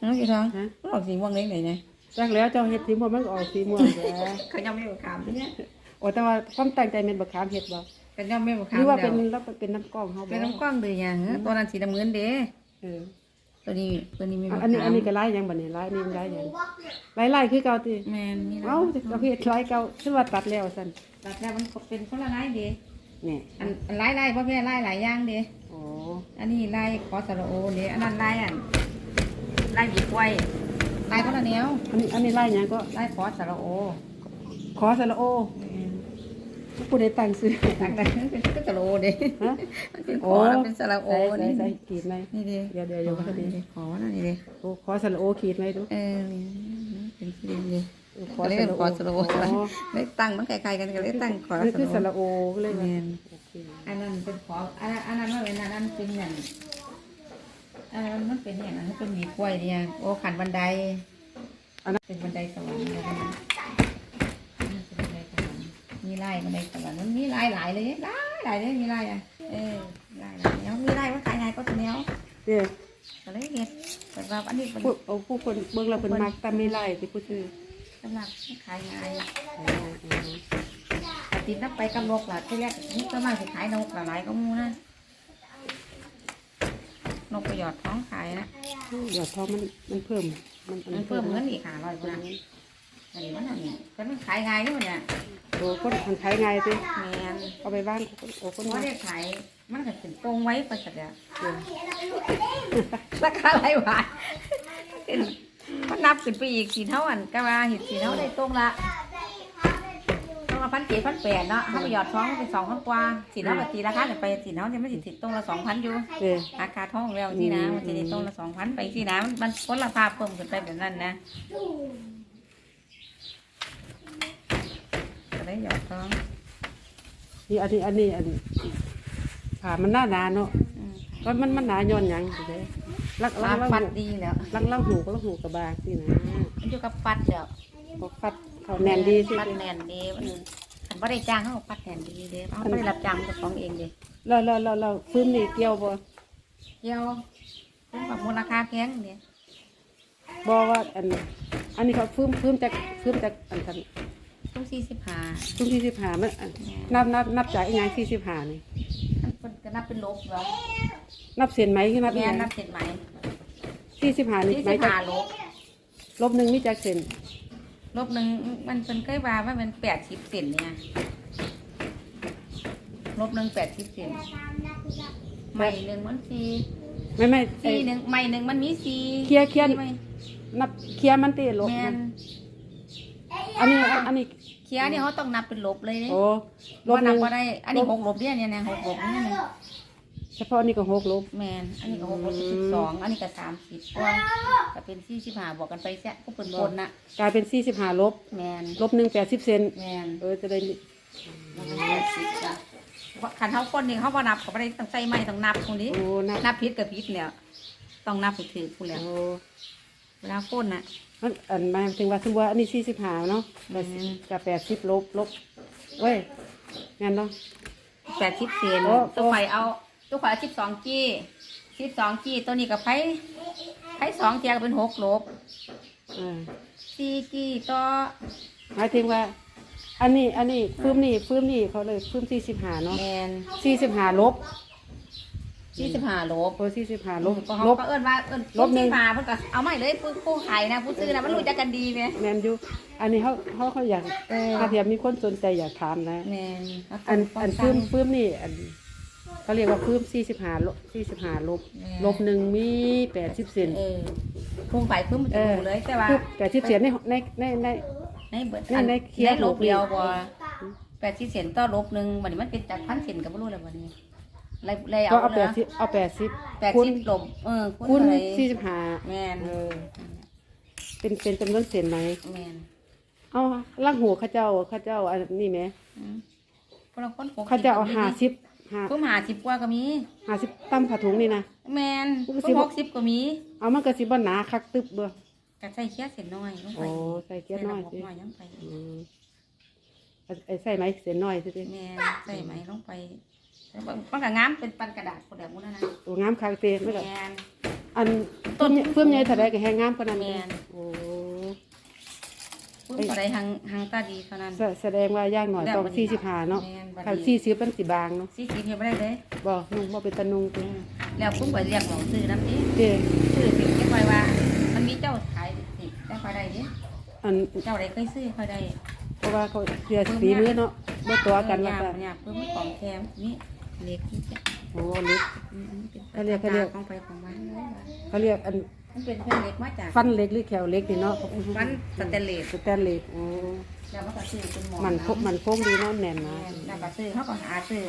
น้องกี่ทองฮะออกสีม่วงเล็กไหนเนี่ย จักแล้วเจ้าเฮ็ดสีม่วงมันก็ออกสีม่วงแหละเขายังไม่บอกขามที่เนี่ยโอ้แต่ว่าความตั้งใจแม่นบักขามเฮ็ดบ่เขายังไม่บอกหขามรือว่าเป็นแล้วแล้วเป็นน้ำกล้องเฮาบ่เป็นน้ำกล้องเลยยังตัวนั้นสีน้ำเงินเด้เออตัวนี้ตัวนี้ไม่บอะอกอันนี้ขามอันนี้ก็ลายหยังบัดนี้ลายนี่มันลายหยังลายลายคือเก่าติแมนนี่เอ้าประเภทลายเก่าคือว่าตัดแล้วซั่นตัดแล้วมันเป็นคนละลายเด้นี่ อันอันลายลายเพราะแม่ลายหลายอย่างเด้ โอ้อันนี้ลายคอสระโอเด้อันนั้นลายอัน ลายหยิบไว้ลายคนละแนวอันนี้อันนี้ลายหยังก็ลายคอสระโอขอสระโอผู้ใดตั้งซื้อต่างกันเป็นสระโอเด้ฮะมันเป็นคอแล้วเป็นสระโอใส่นี่ใส่ขีดไหมนี่เด้เดี๋ยวเดี๋ยวเดี๋ยวขอมานี่ดิเด้ขอนั่นนี่เด้โอ้ขอสระโอขีดไหมดูเออนี่เป็นสีเด้ขขออสเรียระกโอขอสระโออ๋อได้ตั้งมันคล้ายๆกันก็เลยตั้งขอนี่คือสสระระโอก็เลยโอว่าแม่นโอเคอันนั้นเป็นขออันนั้นอันนั้นว่าเป็นอันนั้นเป็นอย่าง อันนั้นมันเป็นอย่างนั้นมันเป็นหมีกล้วยเนี่ยโอ้ขันบันไดอันนั้นเป็นบันไดสวรรค์อะไรนะนี่เป็นบันไดสวรรค์มีลายบันไดสวรรค์มันมีลายหลายเลยหลายหลายเลยมีลายอะเออลายหลายเนี้ยมีลายว่าขายไงก็ตัวเนี้ยเนี่ยก็เลยเห็ดแต่ว่าอันนี้เป็นผู้เอาผู้คนเบิ่งเราเป็นมักแต่ไม่ไล่ที่ผู้ซื้อสำหรับขายไงแต่ติดนับไปกับนกล่ะที่แรกนี่ก็มาสิขายนกหลายก็มูนะ นกประหยอดท้องขายนะเดี๋ยวพอมันมันเพิ่ม มันมันเพิ่มเงินอีกค่ะร้อยกว่าอันนี้มันอันนี้ก็มันขายไงนี่มันเนี่ยโอ้คนมันขายไงสิแมนเอาไปบ้านโอ้คนเพมาราะได้ขายมันก็เป็นตรงไว้ไปสักอย่างเดี๋ยวราคาไรวะมันนับขึ้นไปอีกสี่เท่าอันก็ว่าเห็นสี่เท่าได้ตรงละ ต้องละพันเจ็ดพันแปดเนาะถ้าไปหยอดท้องเป็นสองพันกว่าสี่เท่าปกติราคาจะไปสี่เท่าจะไม่สิตรงละสองพันอยู่เดี๋ยวราคาท้องแล้วที่นะมันจะได้ตรงละสองพันไปที่นะมันมันคนละภาพเพิ่มขึ้นไปแบบนั้นนะก็ได้หยอดท้องนี่อันนี้อันนี้อันผ่ามันหน้าหนาเนาะอืมก็มันมันหนาย้อนหยังสิเด้ลักลัลากลักฟัดดีแล้วลักลักหูก็ลักหูกระบากสินะมันอยู่กับฟัดแล้วก็ฟัด เขาแน่นดีสิฟัดแน่นดีมันฉันไม่ได้จ้างเขาก็ฟัดแน่นดีเด้เขาไม่ได้รับจ้างเจ้าของเองเด้แล้วแล้วแล้วแล้วฟื้นนี่เกี่ยวบ่เกี่ยวเป็นแบบมูลค่าแพงเนี่ยบ่ว่าอันอันนี้เขาฟื้นฟื้นจากฟื้นจากอันกันต้องสี่สิบห้าช่วงที่สิบห้ามันอันนับนับนับจากอีกอย่างที่สิบห้านี่มันเป็นก็นับเป็นลบแล้วนับเส้นไหมคือนับอีแม่กอย่างนับเสร็จไหมที่สิบห้านี่สี่ไหมสิบจากห้าลบลบหนึ่งนี่จากเส้น ลบหนึ่งมันเป็นใกล้ว่าว่ามันแปดสิบเซนเนี่ยลบหนึ่งแปดสิบเซนไม่หนึ่งมันสี่ไม่ไม่ไอ้สี่หนึ่งไม่หนึ่งมันมีสี่เคลียร์เคลียร์ไม่นับเคลียร์มันตีลบแมนอันนี้อันนี้เคลียร์นี่เขาต้องนับเป็นลบเลยเนี่ยโอ้ลลบบหนันึ่บงก็ได้ อันนี้หกลบเนี่ยเนี่ยเนี่ยหกลบเนี่ย เนี่ยเฉพาะนี่ก็หกลบ แมนอันนี้ก็หกลบสิบสองอันนี้ก็สามสิบกว่าก็เป็นสี่สิบห้าบวกกันไปแค่ก็เป็นคนน่ะกลายเป็นสี่สิบห้าลบ แมนลบหนึ่งแปดสิบเซนแมนเออจะได้ขันเท้าคนนี่เขาบ่นับเขาไม่ได้ต้องใส่ไม้ต้องนับคนนี้ โอ้นับนับพิษกับพิษแล้วต้องนับไปถือคุณแล้วโอ้เวลาคนน่ะมันอันหมายถึงว่าสมมติว่าอันนี้สี่สิบห้าเนาะอืมกับแปดสิบลบลบเว้ยงั้นเนาะแปดสิบเซนโอ้ตัวไฟเอา ตัวไฟสิบสองกี้สิบสองกี้ตัวนี้กับไผ่ไผ่สองเทียก็เป็นหกลบอ่าสี่กี้ต่อหมายถึงว่า อันนี้อันนี้ฟื้มนี่ฟื้มนี่เขาเลยฟื้มสี่สิบห้าเนาะแมนสี่สิบห้าลบสี่สิบห้าลบโอ้สี่สิบห้าลบก็เขาลบ ก็เอิ้นว่าเอิ้นลบหนึ่งสี่มาเพิ่นก็เอาไม่เลยผู้ผู้ขายนะผู้ซื้อนะมันรู้จักกันดีไหมแมนยูอันนี้เขาเขาเขาอยากเออถ้าเทียมมีคนสนใจอยากถามนะ แมนอันอันฟื้มฟื้มนี่อัน เขาเรียกว่าฟื้มสี่สิบห้าลบสี่สิบห้าลบลบหนึ่งมีแปดสิบเซน เออพุ่งไปพุ่งมันจะดูเลยแต่ว่าคือแปดสิบเซนในในในใน ในเบิดในในเคลียร์ในลบลบเดียวบ่แปดสิบเซนต่อลบหนึ่งวันนี้มันเป็นจากพันเซนก็ไม่รู้แล้ววันนี้เลยเลยเอาก็เอาแปเลยดสิบเอาแปดสิบแปดคูณสิบลบเออคูคูณณอะไรสี่สิบห้าแมนเออเป็นเป็นจำนวนเซนไหมแมนเอาล่างหูเข้าเจ้าเข้าเจ้าอันนี้ไหมอืมคนละคนหกเข้าเจ้าเอาห้าสิบ ห้าพุ่มหาสิบกว่าก็มีห้าสิบตั้มผ้าถุงนี่นะ แมนพุ่พุ่มสิบมหกสิบก็มีเอามันก็สิบ่หนาคักตึบเบ่กระใส่เคี้ยเส้นน้อยลงไปโอ้ใส่เกี๊ยวน้อยใส่สิน้ำหกน้อยยังไปอืมเอาไอ้ใส่ไหมเส้นน้อยสิแม่ใส่ไหมลงไปแล้วมันก็งามเป็นปันกระดาษคนแบบนู้นนะตัวงามคักเตะไม่ก็แมนออันเพิ่มเพิ่มใหญ่เท่าใดก็แฮงงามปานนั้นแม่นโอ้ ปื้มอะไรทางทางตาดีเท่านั้นแสแสดงว่าย่างหน่อยต้อง45เนาะแม่นบัดคันนี้40มันสิบางเนาะสี่สิบเฮ็ดบ่ได้เลยบ่นุ่งบ่เป็นตะนุงติแล้วปุ้มก็เรียกหมอซื้อน้ำนี้เด้ซื้อสิเก็บไว้ว่า มันมีเจ้าขายสิได้ค่อยได้ดิอันเจ้าใดเคยซื้อค่อยได้เพราะว่าเขาเสียสีมือเนาะบ่ตัวกันว่าว่าจะเนี่ยเพิ่มของแถมนี่เล็กนี่จ้ะโอ้เล็ก อืมเป็นเขาเรียกเขาเรียก ของไปของมันเลยว่ะเขาเรียกอัน มันเป็นเพื่อนเล็กมาจากฟันเล็กหรือแขวเล็กนี่เนาะฟันสเตนเลสสแตนเลสโอ้แล้วมันก็ซื้อเป็นหมอนมันโคมันโค้งดีเนาะแน่นนะ แล้วก็ซื้อเขาก็หาซื้อ